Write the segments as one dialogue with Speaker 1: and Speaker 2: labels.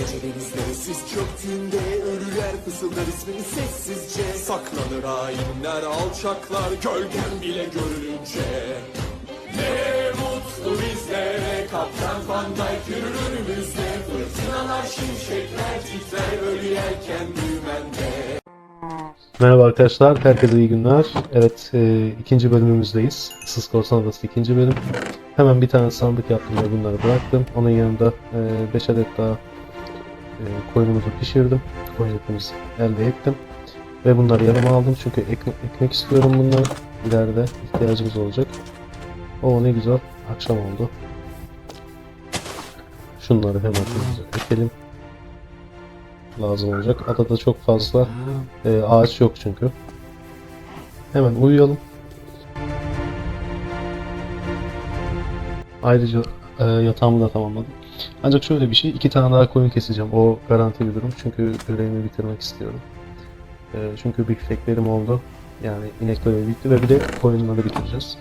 Speaker 1: Gece denizlere siz çöktüğünde ölüler fısıldar ismini sessizce Saklanır hainler alçaklar gölgen bile görülünce Ne mutlu bizlere Kaptan Van Dijk yürür önümüzde Fırtınalar şimşekler titrer ölü yelken düğmende
Speaker 2: Merhaba arkadaşlar, herkese iyi günler. Evet, e, ikinci bölümümüzdeyiz. Issız Korsan Adası ikinci bölüm. Hemen bir tane sandık yaptım ve bunları bıraktım. Onun yanında 5 adet daha e, koyunumuzu pişirdim. Koyun etimizi elde ettim. Ve bunları yanıma aldım çünkü ekmek, ekmek istiyorum bunları. İleride ihtiyacımız olacak. O ne güzel, akşam oldu. Şunları hemen ekelim. Lazım olacak. Adada çok fazla e, ağaç yok çünkü. Hemen uyuyalım. Ayrıca e, yatağımı da tamamladım. Ancak şöyle bir şey, iki tane daha koyun keseceğim. O garanti bir durum. Çünkü görevimi bitirmek istiyorum. E, çünkü bifteklerim oldu. Yani inek görevi bitti ve bir de koyunları bitireceğiz.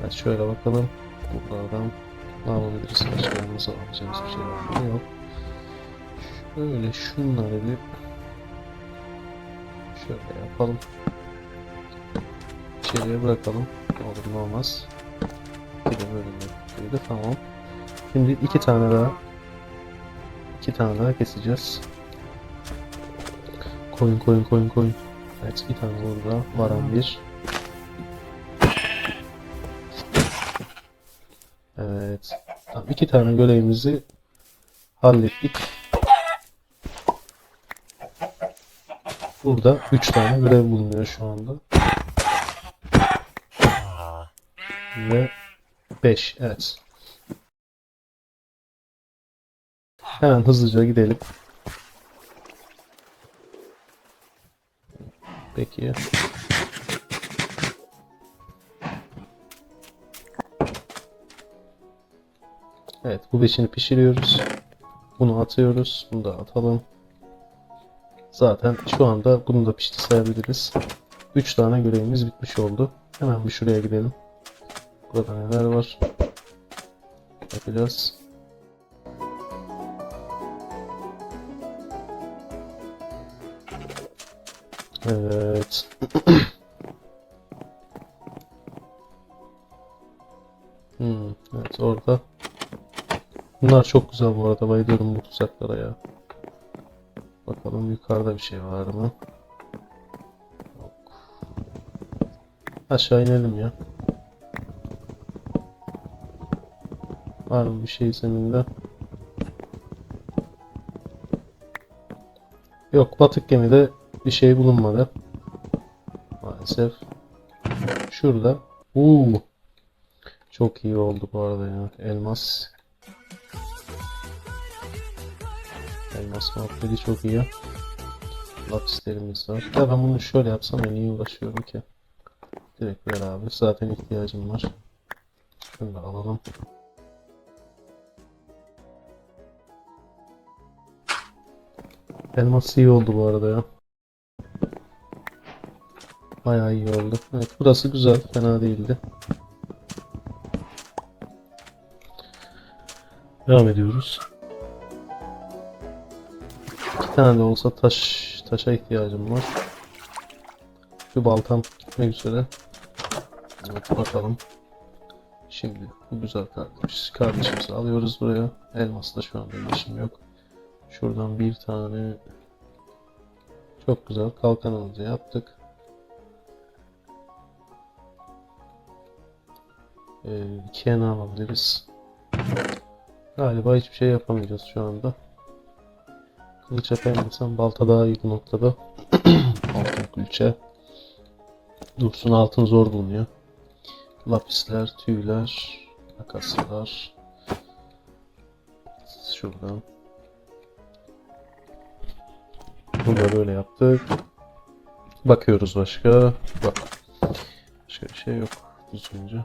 Speaker 2: Evet, şöyle bakalım. Buradan ne yapabiliriz? Başkalarımıza alacağımız bir şey var mı? Yok. Şöyle şunları bir Şöyle yapalım. İçeriye bırakalım. Olur ne olmaz. Bir de böyle bir de tamam. Şimdi iki tane daha iki tane daha keseceğiz. Koyun koyun koyun koyun. Evet bir tane burada. Varan bir. Evet. Tamam, iki tane görevimizi hallettik. Burada 3 tane görev bulunuyor şu anda. Ve 5 evet. Hemen hızlıca gidelim. Peki. Evet bu beşini pişiriyoruz. Bunu atıyoruz. Bunu da atalım. Zaten şu anda bunu da pişti sayabiliriz. 3 tane görevimiz bitmiş oldu. Hemen bir şuraya gidelim. Burada neler var? Bakacağız. Evet. hmm, evet orada. Bunlar çok güzel bu arada. Bayılıyorum bu tuzaklara ya. Bakalım yukarıda bir şey var mı? Yok. Aşağı inelim ya. Var mı bir şey zeminde? Yok batık gemide bir şey bulunmadı. Maalesef. Şurada. Uuu. Çok iyi oldu bu arada ya. Elmas. Elmas muhabbeti çok iyi. Lapislerimiz var. Ya ben bunu şöyle yapsam ya niye uğraşıyorum ki? Direkt ver abi. Zaten ihtiyacım var. Şunu da alalım. Elmas iyi oldu bu arada ya. Bayağı iyi oldu. Evet burası güzel. Fena değildi. Devam ediyoruz. İki tane de olsa taş taşa ihtiyacım var. Şu baltam gitmek üzere. Evet bakalım. Şimdi bu güzel kardeş, kardeşimizi alıyoruz buraya. Elmas'ta şu anda işim yok. Şuradan bir tane çok güzel kalkanımızı yaptık. Ee, ikiye ne alabiliriz? Galiba hiçbir şey yapamayacağız şu anda. Kılıç yapamıyorsam balta daha iyi bu noktada. altın külçe. Dursun altın zor bulunuyor. Lapisler, tüyler, makaslar. Şuradan. Bunu da böyle yaptık. Bakıyoruz başka. Bak. Başka bir şey yok. Düzgünce.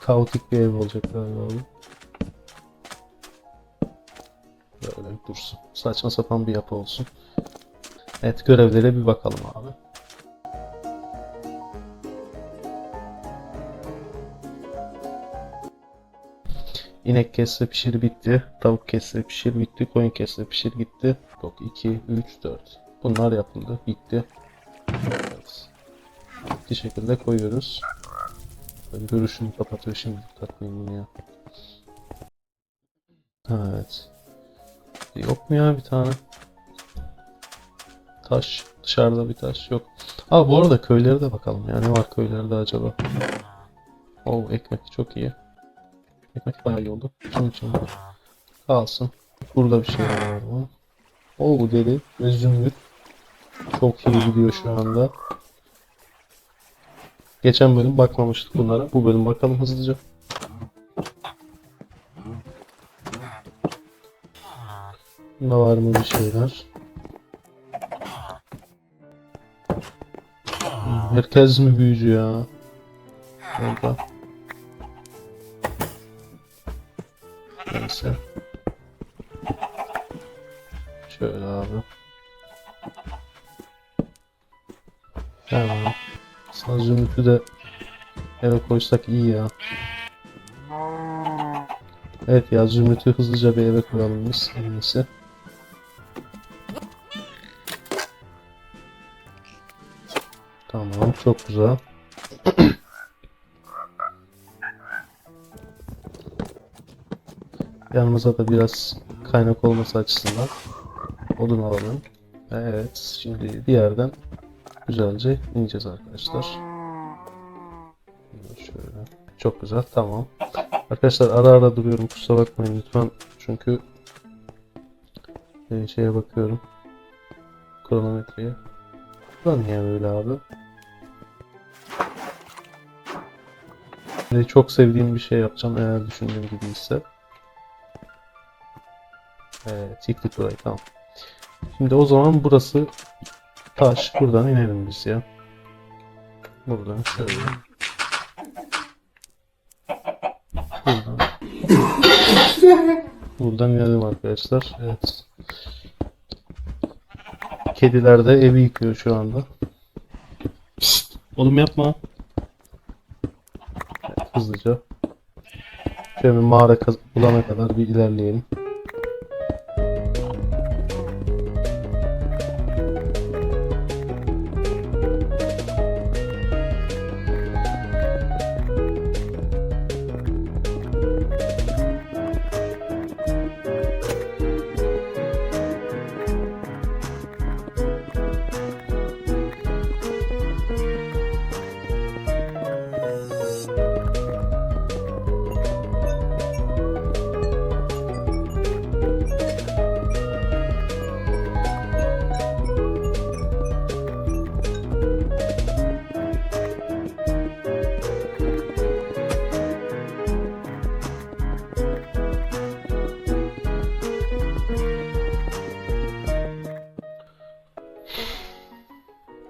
Speaker 2: Kaotik bir ev olacak galiba bu. Böyle dursun. Saçma sapan bir yapı olsun. Evet görevlere bir bakalım abi. İnek kesle pişir bitti. Tavuk kesle pişir bitti. Koyun kesle pişir gitti. Yok 2, 3, 4. Bunlar yapıldı. Bitti. Evet. Bir şekilde koyuyoruz. Böyle görüşümü kapatıyor şimdi. Takmayayım bunu ya. Evet. Yok mu ya bir tane? Taş. Dışarıda bir taş yok. Aa bu arada köylere de bakalım. Ya ne var köylerde acaba? Oo ekmek çok iyi. Ekmek bayağı iyi oldu. Şunun için kalsın. Burada bir şey var mı? Oo bu deli ve. Çok iyi gidiyor şu anda. Geçen bölüm bakmamıştık bunlara. Bu bölüm bakalım hızlıca. Bunda var mı bir şeyler? Herkes mi büyücü ya? Orada. Neyse. Şöyle abi. Tamam. Sana zümrütü de eve koysak iyi ya. Evet ya zümrütü hızlıca bir eve koyalım biz en iyisi. Tamam çok güzel. Yanımıza da biraz kaynak olması açısından odun alalım. Evet şimdi bir yerden güzelce ineceğiz arkadaşlar. Şöyle. Çok güzel tamam. Arkadaşlar ara ara duruyorum kusura bakmayın lütfen çünkü e, şeye bakıyorum kronometreye. Lan niye böyle abi? Şimdi çok sevdiğim bir şey yapacağım eğer düşündüğüm gibi ise. Evet, yıktık burayı tamam. Şimdi o zaman burası taş. Buradan inelim biz ya. Buradan şöyle. Buradan. Buradan inelim arkadaşlar. Evet. Kediler de evi yıkıyor şu anda. Pişt, oğlum yapma. Evet, hızlıca. Şöyle bir mağara bulana kadar bir ilerleyelim.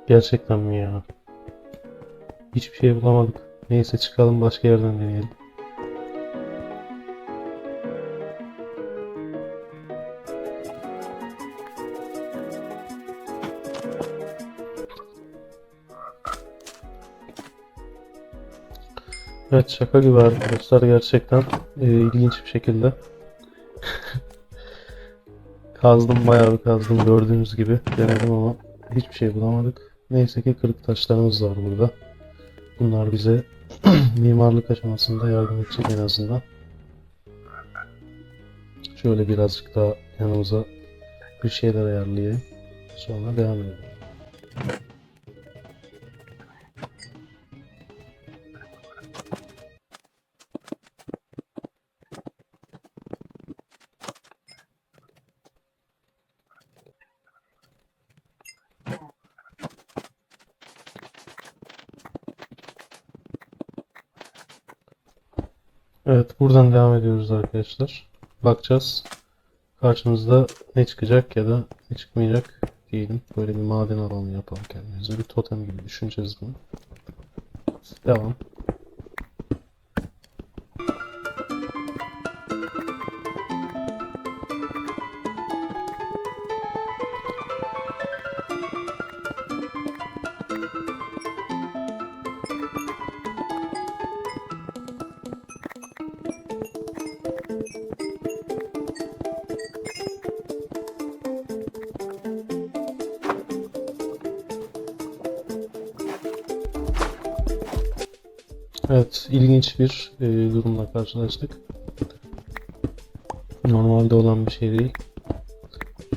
Speaker 2: Gerçekten mi ya? Hiçbir şey bulamadık. Neyse çıkalım başka yerden deneyelim. Evet şaka gibi arkadaşlar gerçekten e, ilginç bir şekilde. Kazdım bayağı bir kazdım gördüğünüz gibi denedim ama hiçbir şey bulamadık. Neyse ki kırık taşlarımız var burada. Bunlar bize mimarlık aşamasında yardım edecek en azından. Şöyle birazcık daha yanımıza bir şeyler ayarlayayım. Sonra devam edelim. Evet, buradan devam ediyoruz arkadaşlar. Bakacağız. Karşımızda ne çıkacak ya da ne çıkmayacak diyelim. Böyle bir maden alanı yapalım kendimize. Bir totem gibi düşüneceğiz bunu. Devam. Evet, ilginç bir e, durumla karşılaştık. Normalde olan bir şey değil.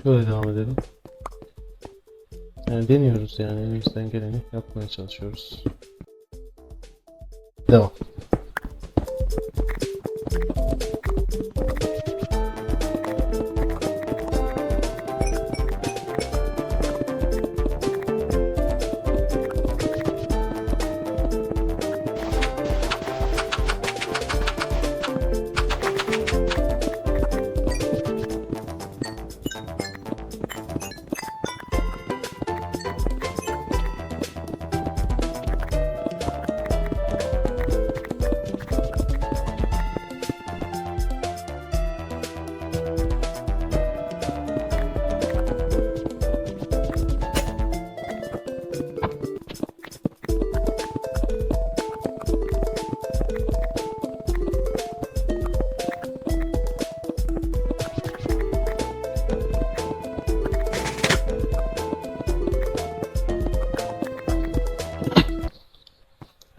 Speaker 2: Şöyle devam edelim. Yani deniyoruz yani elimizden geleni yapmaya çalışıyoruz.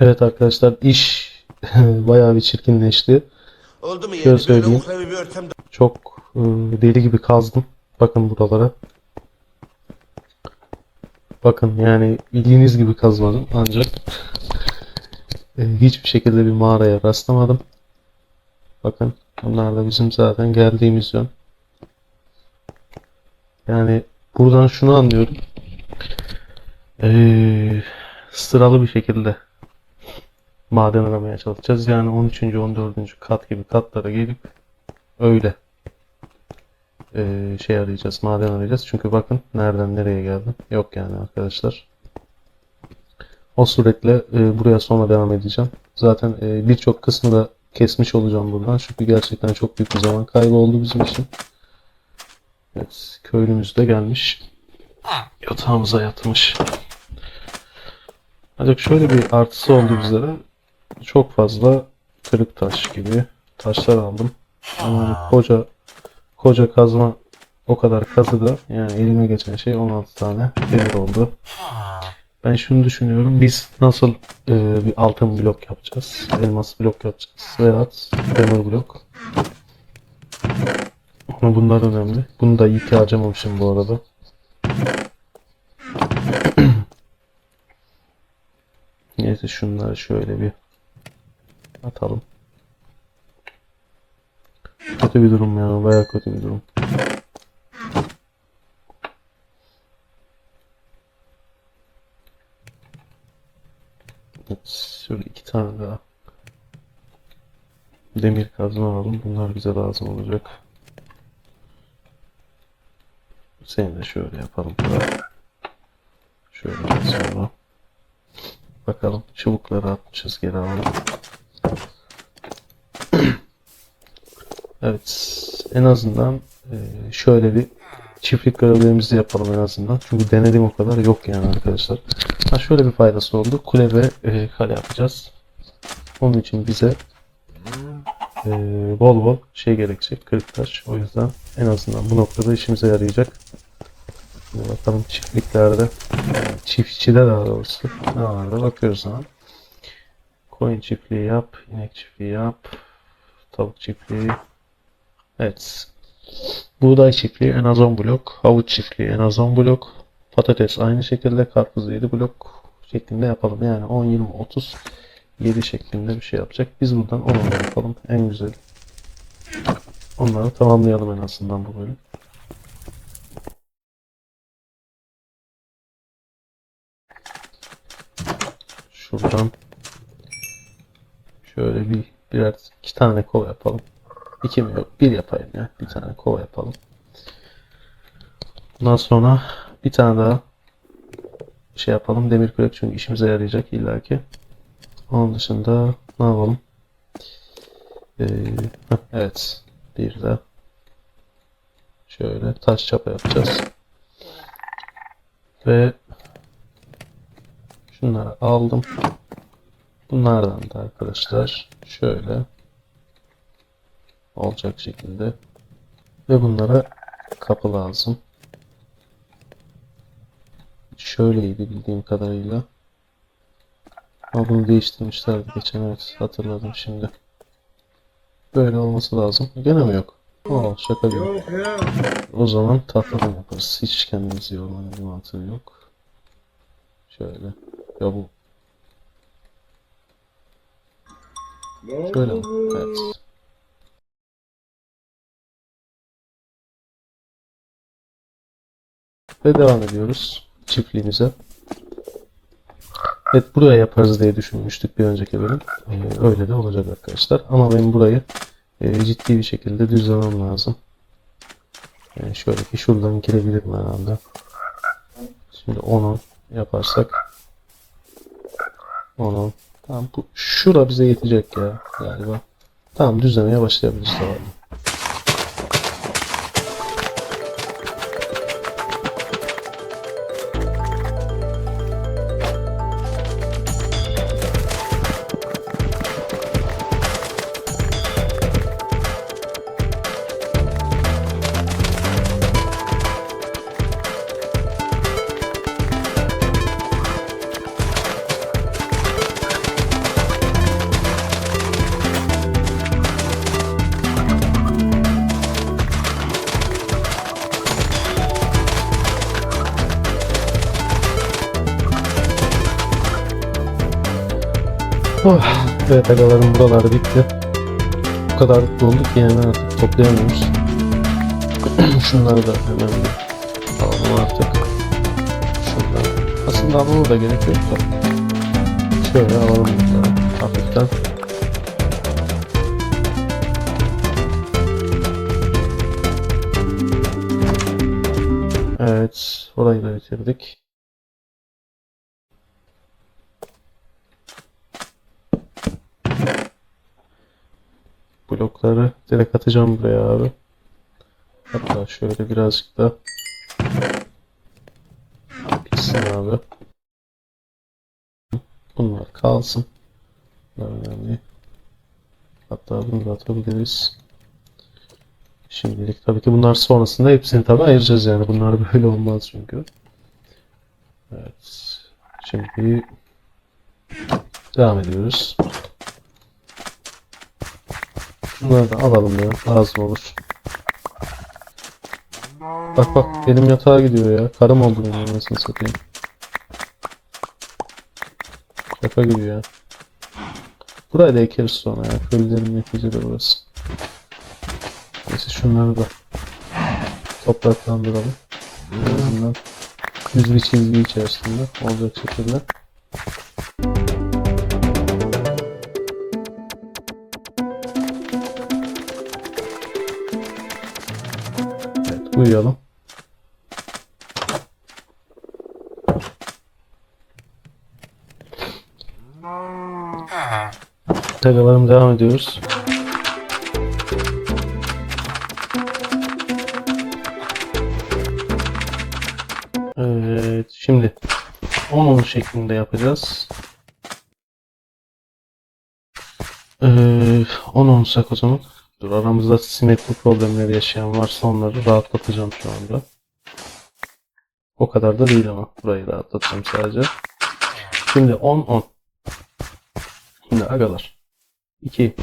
Speaker 2: Evet arkadaşlar iş bayağı bir çirkinleşti.
Speaker 3: Oldu mu yani? Böyle
Speaker 2: söyleyeyim.
Speaker 3: uhrevi bir ortamda
Speaker 2: Çok e, deli gibi kazdım. Bakın buralara. Bakın yani bildiğiniz gibi kazmadım ancak e, hiçbir şekilde bir mağaraya rastlamadım. Bakın bunlar da bizim zaten geldiğimiz yön. Yani buradan şunu anlıyorum. E, sıralı bir şekilde maden aramaya çalışacağız. Yani 13. 14. kat gibi katlara gelip öyle e, şey arayacağız, maden arayacağız. Çünkü bakın nereden nereye geldim. Yok yani arkadaşlar. O suretle e, buraya sonra devam edeceğim. Zaten e, birçok kısmı da kesmiş olacağım buradan. Çünkü gerçekten çok büyük bir zaman kaybı oldu bizim için. Evet, köylümüz de gelmiş. Yatağımıza yatmış. Ancak şöyle bir artısı oldu bizlere. Çok fazla kırık taş gibi taşlar aldım. Ama koca koca kazma o kadar kazı da yani elime geçen şey 16 tane demir oldu. Ben şunu düşünüyorum. Biz nasıl e, bir altın blok yapacağız? Elmas blok yapacağız. Veya demir blok. Ama bunlar önemli. Bunu da iyi ki harcamamışım bu arada. Neyse şunları şöyle bir atalım. Kötü bir durum ya. Bayağı kötü bir durum. Şöyle iki tane daha demir kazma alalım. Bunlar bize lazım olacak. Seni de şöyle yapalım. Şöyle sonra. Bakalım çubukları atmışız geri alalım. Evet, en azından e, şöyle bir çiftlik görevlerimizi yapalım en azından. Çünkü denedim o kadar yok yani arkadaşlar. Ha şöyle bir faydası oldu. Kule ve e, kale yapacağız. Onun için bize e, bol bol şey gerekecek. Kırık taş. O yüzden en azından bu noktada işimize yarayacak. Şimdi bakalım çiftliklerde, çiftçide daha doğrusu vardı bakıyoruz zaman. Koyun çiftliği yap, inek çiftliği yap, tavuk çiftliği, Evet. Buğday çiftliği en az 10 blok. Havuç çiftliği en az 10 blok. Patates aynı şekilde. Karpuz 7 blok şeklinde yapalım. Yani 10, 20, 30, 7 şeklinde bir şey yapacak. Biz buradan 10 yapalım. En güzel. Onları tamamlayalım en azından bu bölüm. Şuradan şöyle bir birer iki tane kova yapalım. İki mi yok? Bir yapayım ya. Bir tane kova yapalım. Bundan sonra bir tane daha şey yapalım. Demir kürek çünkü işimize yarayacak illaki. Onun dışında ne yapalım? Ee, heh, evet. Bir de şöyle taş çapa yapacağız. Ve şunları aldım. Bunlardan da arkadaşlar şöyle olacak şekilde ve bunlara kapı lazım. Şöyleydi bildiğim kadarıyla. Ama bunu değiştirmişlerdi geçen evet hatırladım şimdi. Böyle olması lazım. Gene mi yok? Oo şaka gibi. O zaman tahtadan yaparız. Hiç kendimizi yormanın bir mantığı yok. Şöyle. Ya bu. Şöyle? Evet. Ve devam ediyoruz çiftliğimize. Evet buraya yaparız diye düşünmüştük bir önceki bölüm. Ee, öyle de olacak arkadaşlar. Ama benim burayı e, ciddi bir şekilde düzlemem lazım. Yani şöyle ki şuradan girebilirim herhalde. Şimdi 10'u yaparsak 10'u Tamam bu şura bize yetecek ya galiba. Tamam düzlemeye başlayabiliriz herhalde. Evet agalarım buralar bitti. Bu kadar dolduk ki hemen artık toplayamıyoruz. Şunları da hemen alalım artık. Şunları. Aslında almama da gerek yok da. Şöyle alalım bunları hafiften. Evet, orayı da bitirdik. Blokları direkt atacağım buraya abi. Hatta şöyle birazcık da bitsin abi. Bunlar kalsın. Bunlar önemli. Hatta bunu da atabiliriz. Şimdilik tabii ki bunlar sonrasında hepsini tabii ayıracağız yani. Bunlar böyle olmaz çünkü. Evet. Şimdi devam ediyoruz. Bunları da alalım ya. Lazım olur. Bak bak benim yatağa gidiyor ya. Karım oldu benim anasını satayım. Şaka gibi ya. Burayı da ekeriz sonra ya. Köylülerin neticede burası. Neyse şunları da topraklandıralım. En azından çizgi içerisinde olacak şekilde. Uyuyalım. Tagalarım devam ediyoruz. Evet, şimdi 10-10 şeklinde yapacağız. Ee, 10 olsak o zaman. Dur aramızda simetri problemleri yaşayan varsa onları rahatlatacağım şu anda. O kadar da değil ama burayı rahatlatacağım sadece. Şimdi 10 10. Şimdi agalar. 2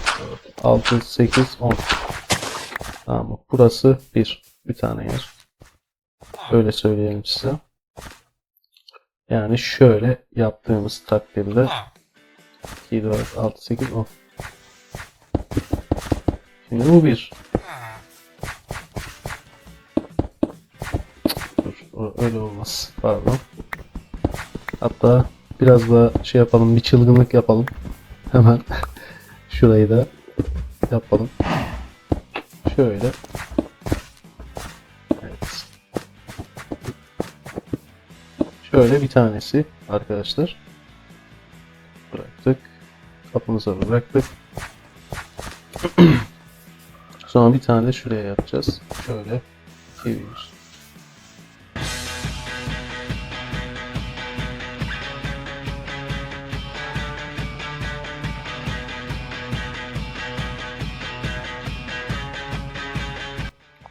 Speaker 2: 4 6 8 10. Tamam? Burası 1. Bir tane yer. Öyle söyleyelim size. Yani şöyle yaptığımız takdirde 2 4 6 8 10. Şimdi bu bir. Dur, öyle olmaz. Pardon. Hatta biraz da şey yapalım, bir çılgınlık yapalım. Hemen şurayı da yapalım. Şöyle. Şöyle bir tanesi arkadaşlar. Bıraktık. Kapımıza bıraktık. Sonra bir tane de şuraya yapacağız. Şöyle çeviriyoruz.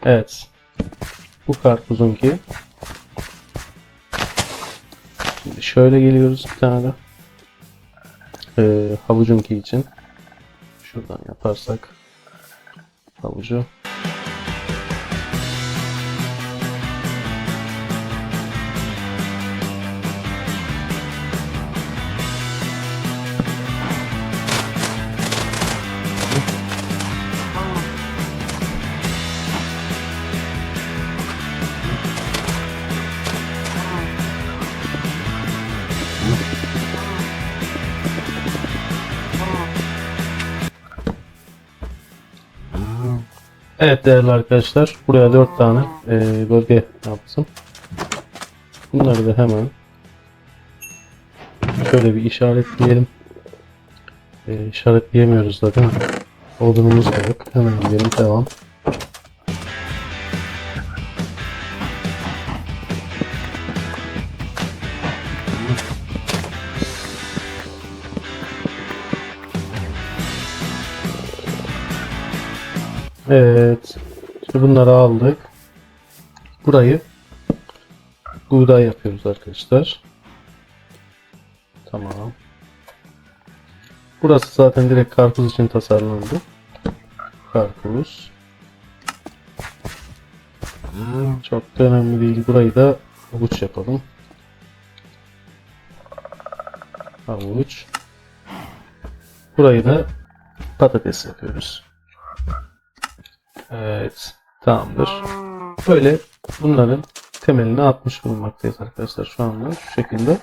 Speaker 2: Evet. Bu karpuzunki. Şimdi şöyle geliyoruz bir tane de. e, havucunki için. Şuradan yaparsak 啊我知 Evet değerli arkadaşlar, buraya 4 tane e, bölge yaptım. Bunları da hemen şöyle bir işaretleyelim. E, işaretleyemiyoruz da değil mi? Odunumuz da yok. Hemen gidelim devam. Evet. Şimdi bunları aldık. Burayı buğday yapıyoruz arkadaşlar. Tamam. Burası zaten direkt karpuz için tasarlandı. Karpuz. Çok da önemli değil. Burayı da havuç yapalım. Havuç. Burayı da patates yapıyoruz. Evet. Tamamdır. Böyle bunların temelini atmış bulunmaktayız arkadaşlar şu anda şu şekilde.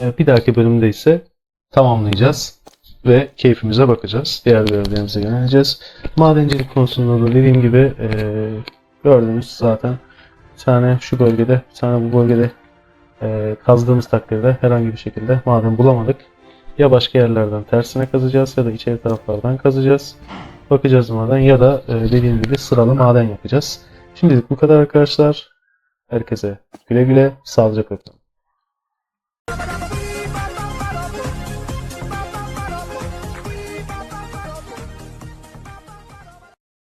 Speaker 2: Ee, Bir dahaki bölümde ise tamamlayacağız ve keyfimize bakacağız. Diğer görevlerimize yöneleceğiz. Madencilik konusunda da dediğim gibi ee, gördünüz zaten bir tane şu bölgede, bir tane bu bölgede ee, kazdığımız takdirde herhangi bir şekilde maden bulamadık. Ya başka yerlerden tersine kazacağız ya da içeri taraflardan kazacağız. Bakacağız maden ya da e, dediğim gibi sıralı maden yapacağız. Şimdilik bu kadar arkadaşlar. Herkese güle güle, sağlıcakla kalın.